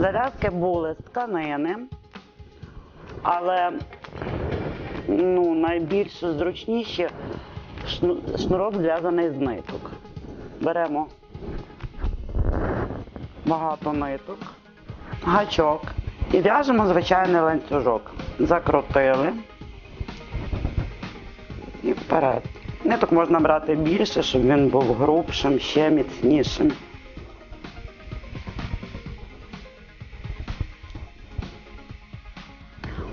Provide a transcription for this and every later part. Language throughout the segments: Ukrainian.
Зав'язки були з тканини, але ну, найбільш зручніші шнурок зв'язаний з ниток. Беремо багато ниток, гачок і в'яжемо звичайний ланцюжок. Закрутили і вперед. Ниток можна брати більше, щоб він був грубшим, ще міцнішим.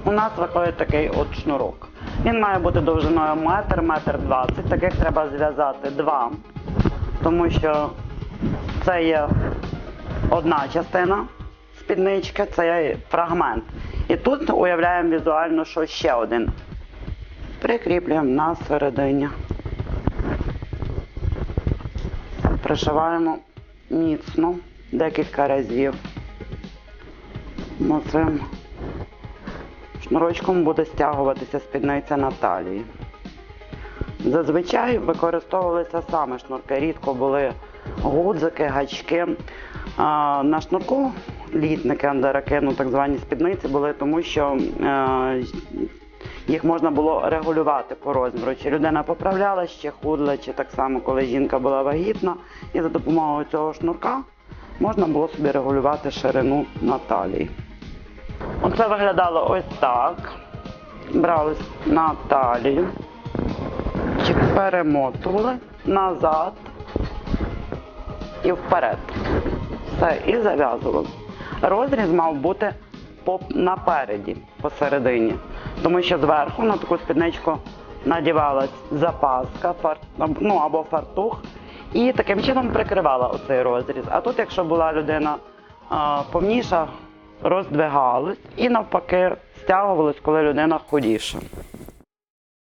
У нас виходить такий от шнурок. Він має бути довжиною метр, метр двадцять. Таких треба зв'язати два, тому що це є одна частина спіднички, це є фрагмент. І тут уявляємо візуально, що ще один. Прикріплюємо на середині. Пришиваємо міцно декілька разів. Цим шнурочком буде стягуватися спідниця на талії. Зазвичай використовувалися саме шнурки, рідко були гудзики, гачки. На шнурку літники, андераки, ну так звані спідниці були, тому що е, їх можна було регулювати по розміру. Чи людина поправляла, ще худла, чи так само, коли жінка була вагітна. І за допомогою цього шнурка можна було собі регулювати ширину на талії. Оце виглядало ось так. Брали на талію, перемотували назад і вперед. Все, і зав'язували. Розріз мав бути напереді, посередині. Тому що зверху на таку спідничку надівалась запаска, фар, ну або фартух, і таким чином прикривала оцей розріз. А тут, якщо була людина а, повніша, роздвигалась і навпаки стягувалось, коли людина худіша.